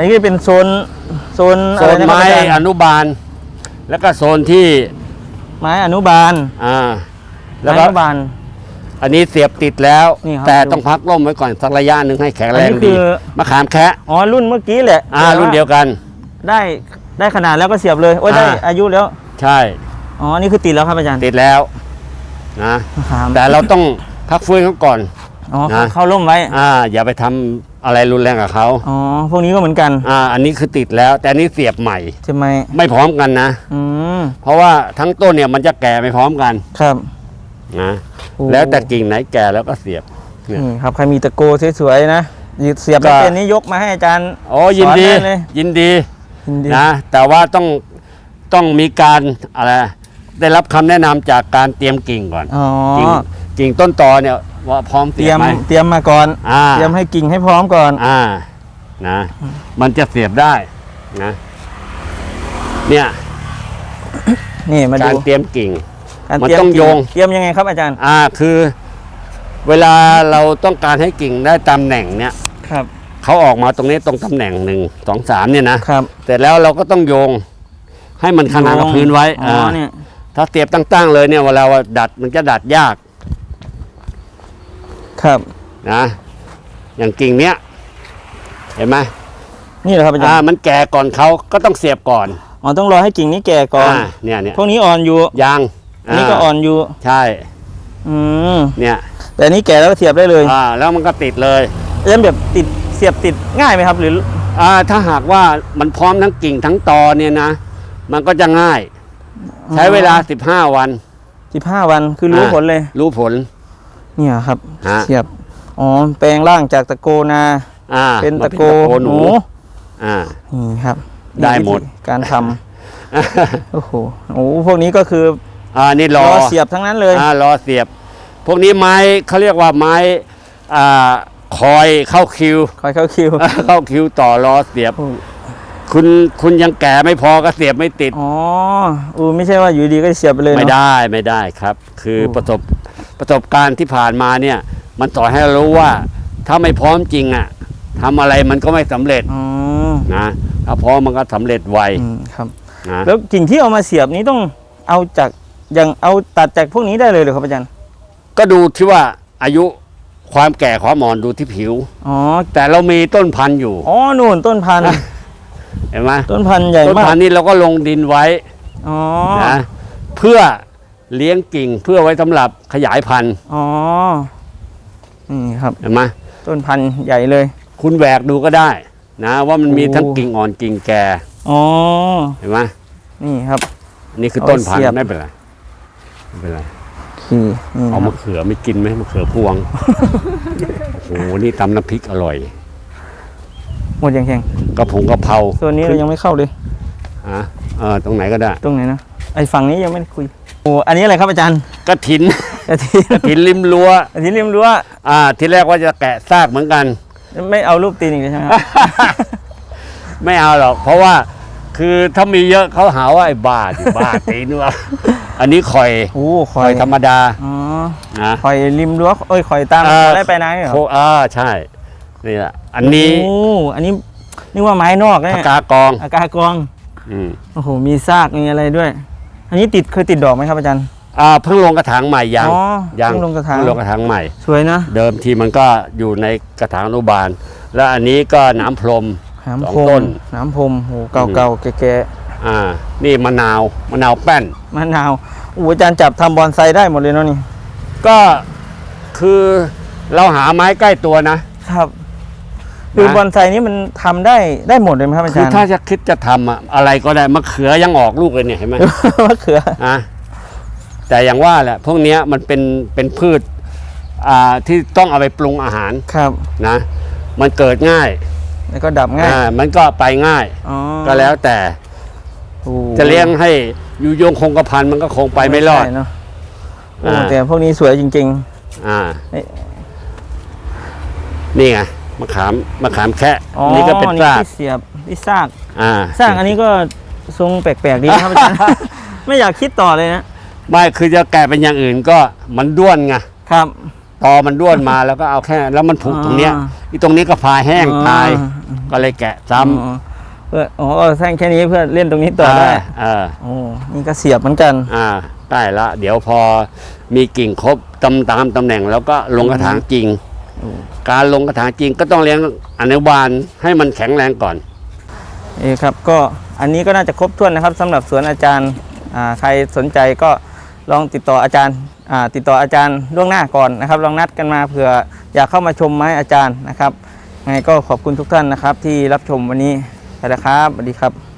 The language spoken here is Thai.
อันนี้เป็นโซนโซนโซอะไรนนะครับไม้อาจารย์อนุบาล แล้วก็โซนที่ไม้อนุบาลอ่าแล้ไม้วอก็นุบาล อันนี้เสียบติดแล้ว นี่ครับแต่ดูต้องพักร่มไว้ก่อนสักระยะหนึ่งให้แข็งแรอันงนี้คืดีอ มะขามแคะอ๋อรุ่นเมื่อกี้แหละอ่ารุ่นเดียวกัน ได้ได้ขนาดแล้วก็เสียบเลยโอ้ยได้อ่า อายุแล้วใช่อ๋อนี่คือติดแล้วครับอาจารย์ติดแล้วนะมะขามแต่เราต้องพักฟื้นเขาก่อน อ๋อนะเข้าร่มไว้อ่าอย่าไปทำอะไรรุนแรงกับเขาอ๋อพวกนี้ก็เหมือนกันอ่าอันนี้คือติดแล้ว แต่อันนี้เสียบใหม่ ใช่ไหมไม่พร้อมกันนะ อืมเพราะว่าทั้งต้นเนี่ยมันจะแก่ไม่พร้อมกันครับ นะโอ้ แล้วแต่กิ่งไหนแก่แล้วก็เสียบ เนี่ย นี่ครับใครมีตะโกสวยๆนะเสียบก็ไม่เป็นนี่ยกมาให้อาจารย์ โอ้ยินดี สอนได้เลย ยินดียินดีนะ แต่ว่าต้องต้องมีการอะไรได้รับคำแนะนำจากการเตรียมกิ่งก่อน อ๋อกิ่งกิ่งต้นตอเนี่ย ว่าพร้อมเตเสีรียยบมไหม เตรียมมาก่อน อ่า เตรียมให้กิ่งให้พร้อมก่อน อ่านะมันจะเสียบได้นะเนี่ยนี่มาการดูเตรียมกิ่ง การมันเตรียมต้องกิ่โยง เตรียมยังไงครับอาจารย์อ่าคือ เวลาเราต้องการให้กิ่งได้ตำแหน่งเนี่ยครับเขาออกมาตรงนี้ตรงตำแหน่งหนึ่งสองสามเนี่ยนะครับเสร็จแล้วเราก็ต้องโยง ให้มันขนานกับพื้นไว้อ๋ออ่าเนี่ยถ้าเสียบตั้งๆเลยเนี่ยเวลาว่าดัดมันจะดัดยาก ครับ นะ อย่างกิ่งเนี้ย เห็นไหมนี่เหรอครับอาจาอ่ารย์มันแก่ก่อนเขาก็ต้องเสียบก่อนอ๋อต้องรอให้กิ่งนี้แก่ก่อน อ่าเนี่ยเนี่ยพวกนี้อ่อนอยู่ยางอันนี้ก็อ่อนอยู่ ใช่ อืมเนี่ยแต่อันนี้แก่แล้วก็เสียบได้เลยอ่าแล้วมันก็ติดเลย เริ่มแบบติดเสียบติดง่ายไหมครับ หรืออ่าถ้าหากว่ามันพร้อมทั้งกิ่งทั้งตอเนี่ยนะ มันก็จะง่าย ใช้เวลา 15 วัน สิบห้าวันคือรู้อ่า ผลเลย รู้ผล เนี่ยครับ ฮะ เสียบ อ๋อ แปลงร่างจากตะโกนา อ่าเป็นมาตะโกหนูอ่า นี่ครับได้หมดวิธีการทำโอ้โหโอ้พวกนี้ก็คืออ่านี่รรออเสียบทั้งนั้นเลย อ่ารอเสียบ พวกนี้ไม้เขาเรียกว่าไม้อ่าคอยเข้าคิว คอยเข้าคิว เข้าคิวต่อรอเสียบโอ้คุณคุณยังแก่ไม่พอก็เสียบไม่ติด อ๋ออูไม่ใช่ว่าอยู่ดีก็เสียบไปเลยไม่เนาะได้ไม่ได้ครับ คือโอ้ ประสบ ประสบการณ์ที่ผ่านมาเนี่ย มันสอนให้เรารู้ว่า ถ้าไม่พร้อมจริงอะทำอะไรมันก็ไม่สำเร็จอ๋อนะถ้าพร้อมมันก็สำเร็จไวอืมครับ นะแล้วกิ่งที่เอามาเสียบนี้ต้องเอาจากอย่างเอาตัดจากพวกนี้ได้เลยเหรือครับอาจารย์ก็ดูที่ว่าอายุความแก่ความอ่อนดูที่ผิว อ๋อแต่เรามีต้นพันธุ์อยู่ อ๋อนู่นต้นพันธุ์ เห็นไหมต้นพันธุ์ใหญ่ต้นมาพักนธุ์นี้เราก็ลงดินไว้อ๋อนะเพื่อ เลี้ยงกิ่งเพื่อไว้สำหรับขยายพันธุ์อ๋อ นี่ครับ เห็นไหมต้นพันธุ์ใหญ่เลย คุณแหวกดูก็ได้นะว่ามันมีโอ้ทั้งกิ่งอ่อนกิ่งแก่อ๋อ เห็นไหมนี่ครับอันนี่คือเอาต้นพันเสียบธุ์ไม่เป็นไรไม่เป็นไรนี่นี่เอาครัมะบเขือไม่กินไหมมะเขือพวงโอ้โหนี่ตำน้ำพริกอร่อยหมดยังแข่งกระผงกระเพราส่วนนี้เรายังไม่เข้าเลยอะเออตรงไหนก็ได้ ตรงไหนนะไอ้ฝั่งนี้ยังไม่ได้คุย โอ้อันนี้อะไรครับอาจารย์กระถินอาทิตย์กระถินริมรั้วอาทิตย์ริมรั้วอ่า ที่แรกว่าจะแกะซากเหมือนกัน ไม่เอารูปตีนอีกเลยใช่ไหมครับไม่เอาหรอก เพราะว่าคือถ้ามีเยอะเขาหาว่าไอ้บ้าดิบ้าตีนวะอันนี้ข่อยโอ้คข่ออยยธรรมดาอ๋อนะคอยริมรั้วเอ้ยคอยตามเอ่อได้ไปไหนเหรอโคอ่าใช่นี่แหละอันนี้โอ้อันนี้นี่ว่าไม้นอกนะปากเนี่ยกากองอากากองอืมโอ้โหมีซากมีอะไรด้วย อันนี้ติดเคยติดดอกไหมครับอาจารย์ อ่าเพิ่งลงกระถางใหม่ยังอ๋อยังเพิ่งลงกระถางเพิ่ลงกระถางใหม่ สวยนะ เดิมทีมันก็อยู่ในกระถางอนุบาล แล้วอันนี้ก็น้ำพรม น้ำสองพรต้มน น้ำพรมโอ้เก่าเก่าๆแก่อ่า นี่มะนาวมะนาวแป้น ๆมะนาวโอ้อาจารย์จับทำบอนไซได้หมดเลยเนาะนี่ ก็คือเราหาไม้ใกล้ตัวนะ ครับ คือนะบอนไซนี่มันทำได้ได้หมดเลยไหมครับอาคืจาอรย์ถ้าจะคิดจะทำอะอะไรก็ได้มะเขือยังออกลูกเลยเนี่ยเห็นไหมมะเขืออะแต่อย่างว่าแหละพวกเนี้ยมันเป็นเป็นพืชอ่าที่ต้องเอาไปปรุงอาหารครับนะ มันเกิดง่ายแล้วก็ดับง่ายอ่ามันก็ไปง่ายอ๋อก็แล้วแต่โอ้จะเลี้ยงให้อยู่ยงคงกระพันมันก็คงไปไม่รอดใช่เนาะโอ้อ่าแต่พวกนี้สวยจริงอ่าเอ๊ะนี่ไง มะขามมะขามแคะๆอ๋อนี่ก็เป็นซากที่เสียบที่ซากอ่าซากอันนี้ก็ทรงแปลกๆดีนะครับอาจารย์ ไม่อยากคิดต่อเลยนะไม่คือจะแก่เป็นอย่างอื่นก็มันด้วนไงครับ ตอมันด้วนมาแล้วก็เอาแค่ แล้วมันผุตรงเนี้ยอีตรงนี้ก็พายแห้งตายก็เลยแกะซ้ำอ๋อเพื่ออ๋อก็แท่งแค่นี้เพื่อเล่นตรงนี้ต่อได้เออโอ้นี่ก็เสียบเหมือนกันอ่าได้ละ เดี๋ยวพอมีกิ่งครบตำตามตำแหน่งแล้วก็ลงกระถางจริง การลงกระถางจริงก็ต้องเลี้ยงอนุบาลให้มันแข็งแรงก่อนเอ้ครับก็อันนี้ก็น่าจะครบถ้วนนะครับสำหรับสวนอาจารย์ใครสนใจก็ลองติดต่ออาจารย์ติดต่ออาจารย์ล่วงหน้าก่อนนะครับ ลองนัดกันมาเผื่ออยากเข้ามาชมไม้อาจารย์นะครับไงก็ขอบคุณทุกท่านนะครับ ที่รับชมวันนี้ไปแล้วครับสวัสดีครับ